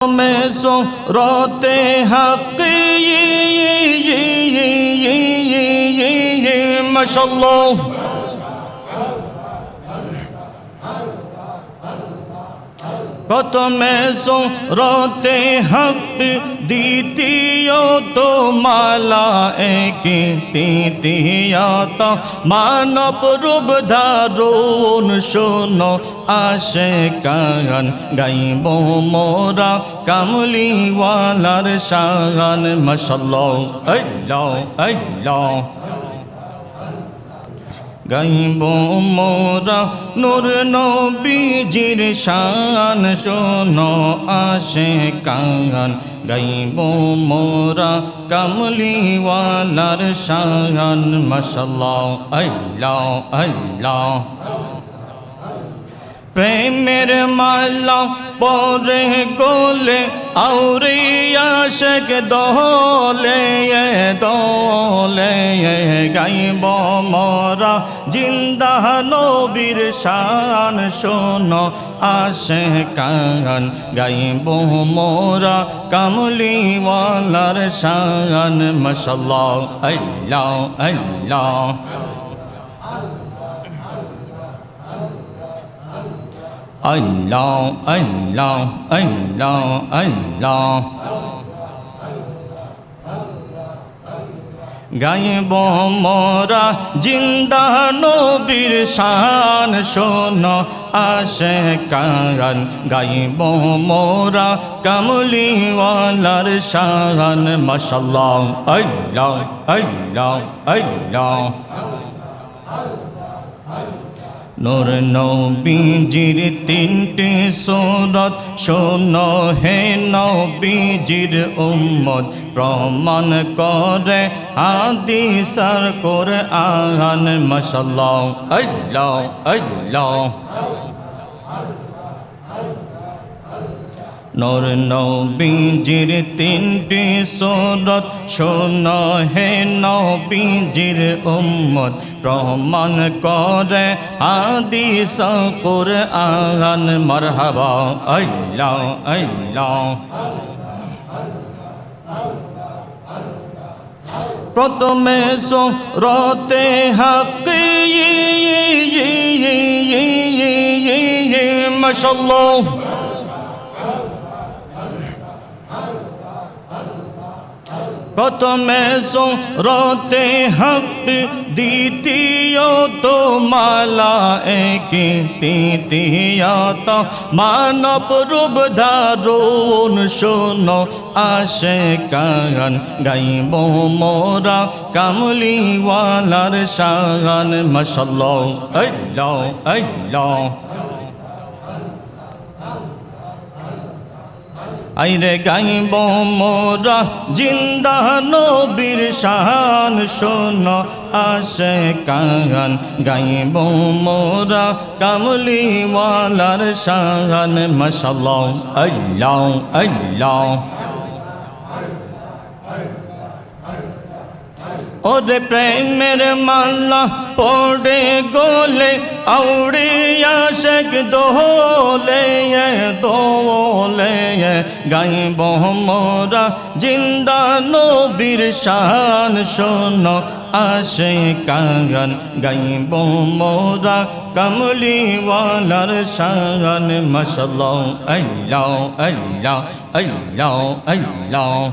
میں سو روتے حق یہ یہ یہ یہ یہ یہ ماشاءاللہ কত মেসো রতে হক দ্বিতীয় তো মালা একে তৃতীয়ত মানব রূপ ধারুন শোনো আসে কান গাইব মোরা কামলিওয়ালার শান, মশাল্লাহ আল্লাহ আল্লাহ গাইব মোরা নূর নবীজির শান, শোনো আসে কান গাইব মোরা কামলিওয়ালার শান, মশাল্লাহ, আল্লাহ আল্লাহ। প্রেমের মালা পরে গোলে, আউরে আশেক দোলে দোলে গাইব মরা। জিন্দা নবীর শান শোনো আসে কান গাইব মোরা। কামলিওয়ালার শান, মশাল্লাহ, আল্লাহ আল্লাহ। আল্লাহ আল্লাহ আল্লাহ আল্লাহ। গাইব মোরা জিন্দা নবীর শান শোন, আসে কান গাইব মোরা কামলিওয়ালার শান, মশাল্লাহ, আল্লাহ আল্লাহ আল্লাহ। নূর নবীজির তিনটি সুরত, শোন হে নবীজির উম্মত, প্রমাণ করে আদি সার করে আহান মশাল্লাহ আল্লাহ আল্লাহ। নর নবীজির তিনটি সোরত শোন হে নবীজির উম্মত প্রমাণ করে আদি সকুর আন মরহবা, আল্লাহ আল্লাহ। প্রথমে সো রতে হক ইয়ে মাশাল্লাহ প্রথমে রতে হক দ্বিতীয় তো মালা একে তৃতীয়ত মানব রূপ ধারুন শোনো আসে কান গাইব মোরা কামলিওয়ালার শান, মশাল্লাহ। আল্লাহ আল্লাহ আইরে গাইব মোরা জিন্দা নবীর শান শোন, আসে কান গাইব মোরা কামলিওয়ালার শান, মশাল্লাহ, আল্লাহ আল্লাহ। ওরে প্রেমের মাল্লা পড়ে গোলে, আউড়ে আশেক দোলে দোলে গাইব মোরা জিন্দা নবীর শান। শোন আসে কাগান গাইব মোরা কমলিওয়ালার শান। মশাল্লাহ, আল্লাহ আল্লাহ আল্লাহ আল্লাহ।